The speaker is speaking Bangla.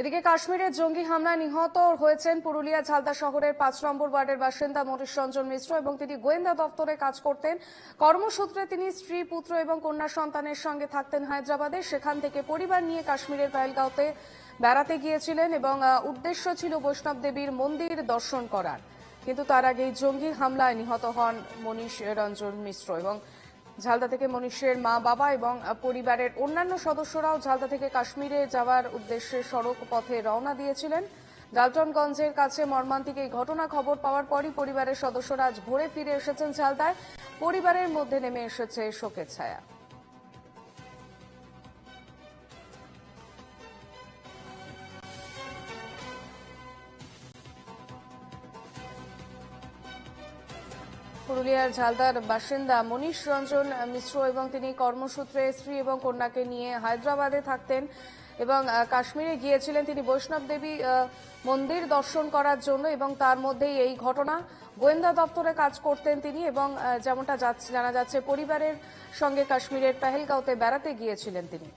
এদিকে কাশ্মীরের জঙ্গি হামলায় নিহত হয়েছেন পুরুলিয়া ঝালদা শহরের পাঁচ নম্বর ওয়ার্ডের বাসিন্দা মনীষ রঞ্জন মিশ্র এবং তিনি গোয়েন্দা দপ্তরে কাজ করতেন। কর্মসূত্রে তিনি স্ত্রী, পুত্র এবং কন্যা সন্তানের সঙ্গে থাকতেন হায়দ্রাবাদে। সেখান থেকে পরিবার নিয়ে কাশ্মীরের পাহেলগাঁওতে বেড়াতে গিয়েছিলেন এবং উদ্দেশ্য ছিল বৈষ্ণব দেবীর মন্দির দর্শন করার। কিন্তু তার আগেই জঙ্গি হামলায় নিহত হন মনীষ রঞ্জন মিশ্র এবং ঝালদা থেকে মনীষের মা বাবা এবং পরিবারের অন্যান্য সদস্যরাও ঝালদা থেকে কাশ্মীরে যাওয়ার উদ্দেশ্যে সড়ক পথে রওনা দিয়েছিলেন। ডালটনগঞ্জের কাছে মর্মান্তিক এই ঘটনা খবর পাওয়ার পরই পরিবারের সদস্যরা আজ ভোরে ফিরে এসেছেন ঝালদায়। পরিবারের মধ্যে নেমে এসেছে শোকের ছায়া। পুরুলিয়ার ঝালদার বাসিন্দা মনীষ রঞ্জন মিশ্র এবং তিনি কর্মসূত্রে স্ত্রী এবং কন্যাকে নিয়ে হায়দ্রাবাদে থাকতেন এবং কাশ্মীরে গিয়েছিলেন। তিনি বৈষ্ণব দেবী মন্দির দর্শন করার জন্য এবং তার মধ্যেই এই ঘটনা। গোয়েন্দা দপ্তরে কাজ করতেন তিনি এবং যেমনটা জানা যাচ্ছে, পরিবারের সঙ্গে কাশ্মীরের পেহেলগাঁওতে বেড়াতে গিয়েছিলেন তিনি।